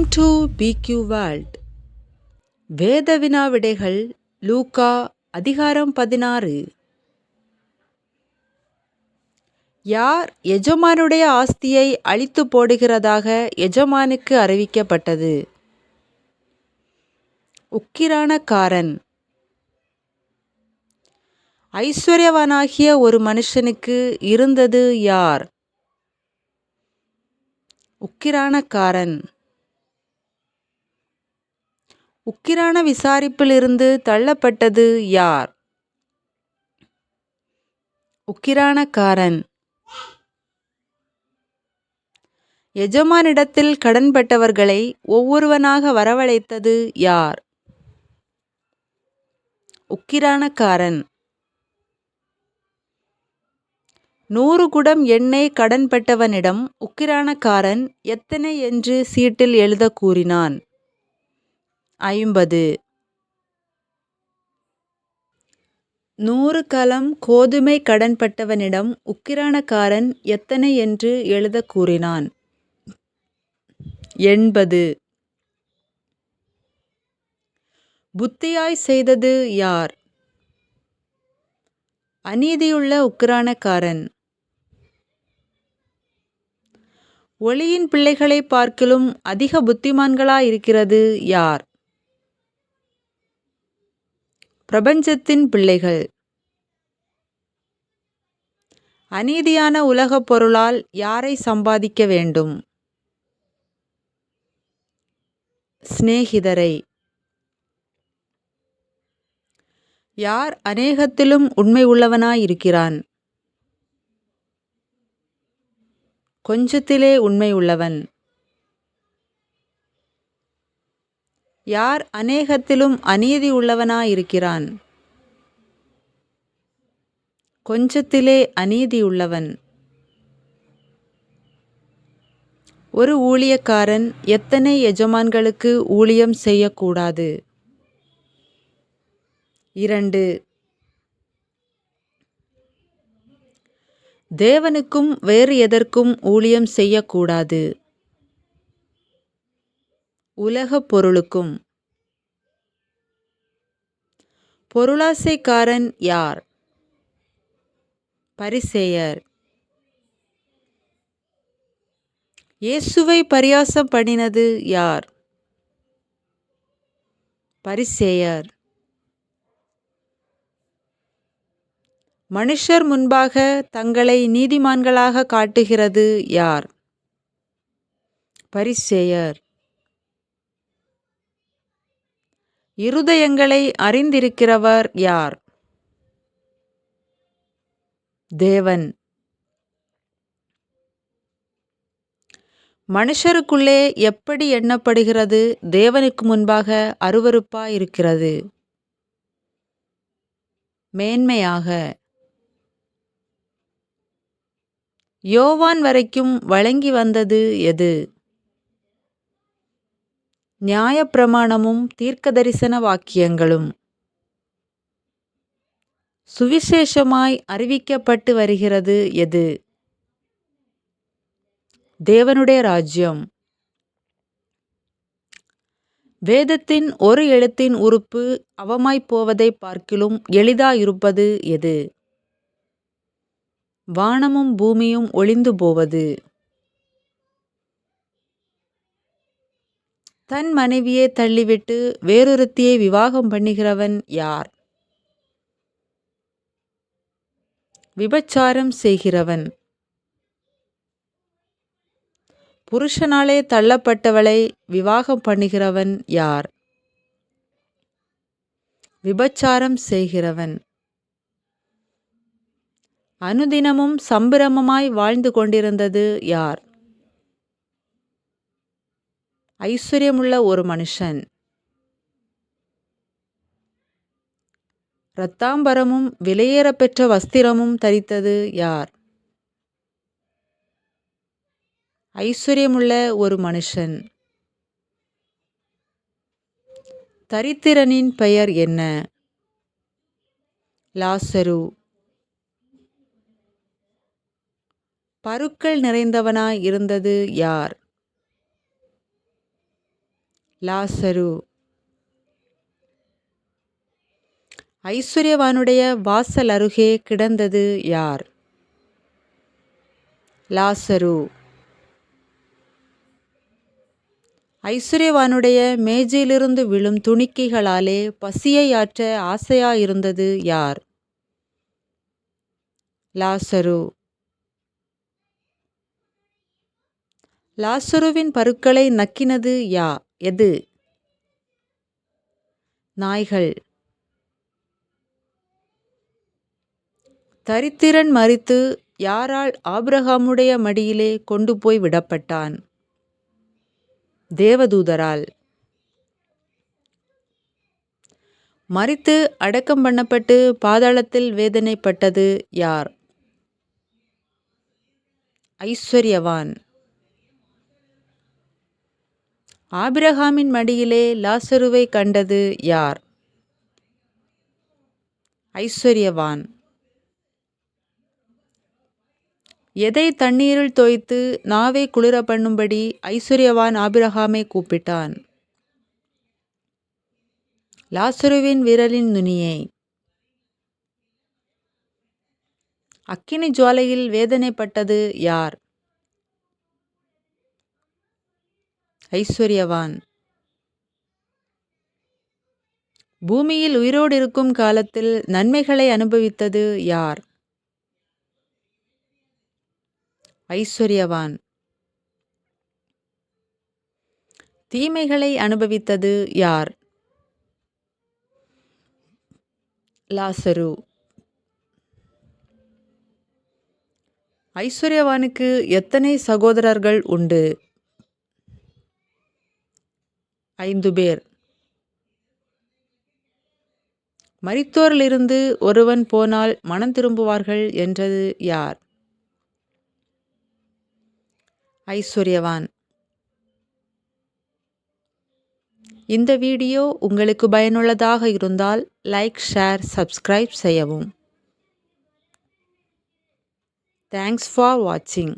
Welcome to பிக்யூ world வேத வினா விடைகள் லூகா அதிகாரம் பதினாறு. யார் எஜமானுடைய ஆஸ்தியை அழித்து போடுகிறதாக எஜமானுக்கு அறிவிக்கப்பட்டது? உக்கிரானக்காரன். ஐஸ்வர்யவானாகிய ஒரு மனுஷனுக்கு இருந்தது யார்? உக்கிரானக்காரன். உக்கிரான விசாரிப்பிலிருந்து தள்ளப்பட்டது யார்? உக்கிரானக்காரன். எஜமானிடத்தில் கடன்பட்டவர்களை ஒவ்வொருவனாக வரவழைத்தது யார்? உக்கிரானக்காரன். நூறு குடம் எண்ணெய் கடன்பட்டவனிடம் உக்கிரானக்காரன் எத்தனை என்று சீட்டில் எழுத கூறினான். ஐம்பது. நூறு கலம் கோதுமை கடன்பட்டவனிடம் உக்கிரானக்காரன் எத்தனை என்று எழுதக் கூறினான். எண்பது. புத்தியாய் செய்தது யார்? அநீதியுள்ள உக்கிரானக்காரன். ஒளியின் பிள்ளைகளைப் பார்க்கிலும் அதிக புத்திமான்களாயிருக்கிறது யார்? பிரபஞ்சத்தின் பிள்ளைகள். அநீதியான உலகப் பொருளால் யாரை சம்பாதிக்க வேண்டும்? சிநேகிதரை. யார் அநேகத்திலும் உண்மை உள்ளவனாயிருக்கிறான்? கொஞ்சத்திலே உண்மை உள்ளவன். யார் அநேகத்திலும் அநீதி உள்ளவனாயிருக்கிறான்? கொஞ்சத்திலே அநீதி உள்ளவன். ஒரு ஊழியக்காரன் எத்தனை எஜமான்களுக்கு ஊழியம் செய்யக்கூடாது? இரண்டு. தேவனுக்கும் வேறு எதற்கும் ஊழியம் செய்யக்கூடாது. உலகப் பொருளுக்கும். பொருளாசைக்காரன் யார்? பரிசேயர். இயேசுவை பரியாசம் பண்ணினது யார்? பரிசேயர். மனுஷர் முன்பாக தங்களை நீதிமான்களாக காட்டுகிறது யார்? பரிசேயர். இருதயங்களை அறிந்திருக்கிறவர் யார்? தேவன். மனுஷருக்குள்ளே எப்படி எண்ணப்படுகிறது? தேவனுக்கு முன்பாக அருவருப்பாயிருக்கிறது. மேன்மையாக. யோவான் வரைக்கும் வழங்கி வந்தது எது? நியாயப்பிரமாணமும் தீர்க்கதரிசன வாக்கியங்களும். சுவிசேஷமாய் அறிவிக்கப்பட்டு வருகிறது எது? தேவனுடைய ராஜ்யம். வேதத்தின் ஒரு எழுத்தின் உறுப்பு அவமாய்ப்போவதை பார்க்கிலும் எளிதாயிருப்பது எது? வானமும் பூமியும் ஒளிந்து போவது. தன் மனைவியை தள்ளிவிட்டு வேறொருத்தியை விவாகம் பண்ணுகிறவன் யார்? விபச்சாரம் செய்கிறவன். புருஷனாலே தள்ளப்பட்டவளை விவாகம் பண்ணுகிறவன் யார்? விபச்சாரம் செய்கிறவன். அனுதினமும் சம்பிரமமாய் வாழ்ந்து கொண்டிருந்தது யார்? ஐஸ்வர்யமுள்ள ஒரு மனுஷன். இரத்தாம்பரமும் விலையேறப்பெற்ற வஸ்திரமும் தரித்தது யார்? ஐஸ்வர்யமுள்ள ஒரு மனுஷன். தரித்திரனின் பெயர் என்ன? லாசரு. பருக்கள் நிறைந்தவனாய் இருந்தது யார்? லாசரு. ஐஸ்வர்யவானுடைய வாசல் அருகே கிடந்தது யார்? லாசரு. ஐஸ்வர்யவானுடைய மேஜையிலிருந்து விழும் துணிக்கைகளாலே பசியை ஆற்ற ஆசையாயிருந்தது யார்? லாசரு. லாசருவின் பருக்களை நக்கினது யா? எது? நாய்கள். தரித்திரன் மறித்து யாரால் ஆபிரகாமுடைய மடியிலே கொண்டு போய் விடப்பட்டான்? தேவதூதரால். மறித்து அடக்கம் பண்ணப்பட்டு பாதாளத்தில் வேதனைப்பட்டது யார்? ஐஸ்வர்யவான். ஆபிரகாமின் மடியிலே லாசருவை கண்டது யார்? ஐஸ்வர்யவான். எதை தண்ணீரில் தோய்த்து நாவை குளிர பண்ணும்படி ஐஸ்வர்யவான் ஆபிரகாமை கூப்பிட்டான். லாசருவின் விரலின் நுனியை. அக்கினி ஜுவாலையில் வேதனைப்பட்டது யார்? ஐஸ்வர்யவான். பூமியில் உயிரோடு இருக்கும் காலத்தில் நன்மைகளை அனுபவித்தது யார்? ஐஸ்வர்யவான். தீமைகளை அனுபவித்தது யார்? லாசரு. ஐஸ்வர்யவானுக்கு எத்தனை சகோதரர்கள் உண்டு? ஐந்து பேர். மரித்தோரிலிருந்து ஒருவன் போனால் மனம் திரும்புவார்கள் என்றது யார்? ஐஸ்வர்யவான். இந்த வீடியோ உங்களுக்கு பயனுள்ளதாக இருந்தால் லைக் ஷேர் சப்ஸ்கிரைப் செய்யவும். தேங்க்ஸ் ஃபார் வாட்சிங்.